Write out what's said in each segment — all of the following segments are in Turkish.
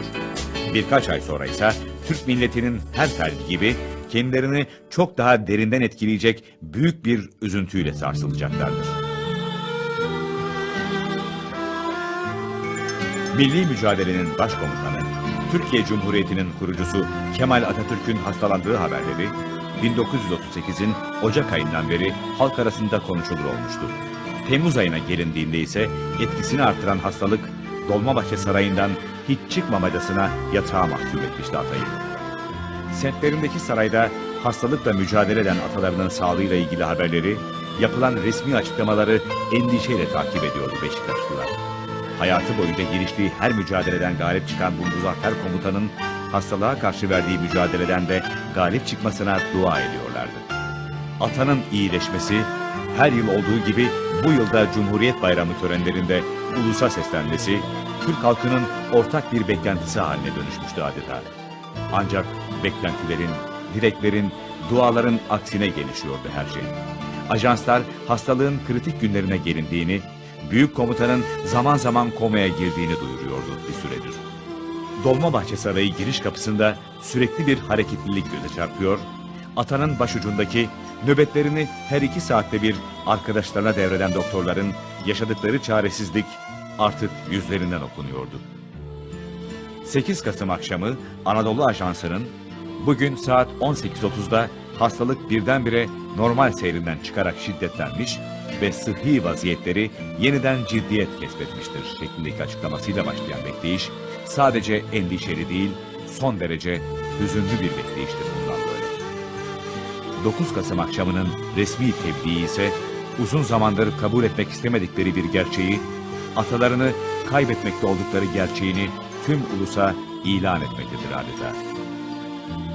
ölümdür. Birkaç ay sonra ise Türk milletinin her ferdi gibi kendilerini çok daha derinden etkileyecek büyük bir üzüntüyle sarsılacaklardır. Milli mücadelenin başkomutanı, Türkiye Cumhuriyeti'nin kurucusu Kemal Atatürk'ün hastalandığı haberleri 1938'in Ocak ayından beri halk arasında konuşulur olmuştu. Temmuz ayına gelindiğinde ise etkisini artıran hastalık Dolmabahçe Sarayı'ndan hiç çıkmamacasına yatağa mahkum etmişti Atay'ı. Semtlerindeki sarayda hastalıkla mücadele eden atalarının sağlığıyla ilgili haberleri, yapılan resmi açıklamaları endişeyle takip ediyordu Beşiktaşlılar. Hayatı boyunca giriştiği her mücadeleden galip çıkan bu muzaffer komutanın hastalığa karşı verdiği mücadeleden de galip çıkmasına dua ediyorlardı. Atanın iyileşmesi, her yıl olduğu gibi bu yılda Cumhuriyet Bayramı törenlerinde ulusa seslenmesi, Türk halkının ortak bir beklentisi haline dönüşmüştü adeta. Ancak beklentilerin, dileklerin, duaların aksine gelişiyordu her şey. Ajanslar hastalığın kritik günlerine gelindiğini, büyük komutanın zaman zaman komaya girdiğini duyuruyordu bir süredir. Dolmabahçe Sarayı giriş kapısında sürekli bir hareketlilik göze çarpıyor, atanın başucundaki nöbetlerini her iki saatte bir arkadaşlarına devreden doktorların yaşadıkları çaresizlik artık yüzlerinden okunuyordu. 8 Kasım akşamı Anadolu Ajansı'nın bugün saat 18.30'da hastalık birdenbire normal seyrinden çıkarak şiddetlenmiş ve sıhhi vaziyetleri yeniden ciddiyet kesbetmiştir şeklindeki açıklamasıyla başlayan bekleyiş sadece endişeli değil son derece hüzünlü bir bekleyiştir böyle. 9 Kasım akşamının resmi tebliği ise uzun zamandır kabul etmek istemedikleri bir gerçeği, atalarını kaybetmekte oldukları gerçeğini tüm ulusa ilan etmektedir adeta.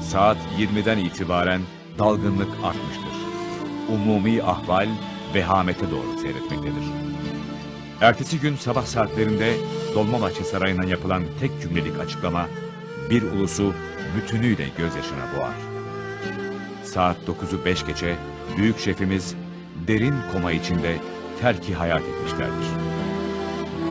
Saat 20'den itibaren dalgınlık artmıştır. Umumi ahval vehamete doğru seyretmektedir. Ertesi gün sabah saatlerinde Dolmabahçe Sarayı'ndan yapılan tek cümlelik açıklama bir ulusu bütünüyle gözyaşına boğar. Saat 9'u 5 geçe büyük şefimiz derin koma içinde terki hayat etmişlerdir.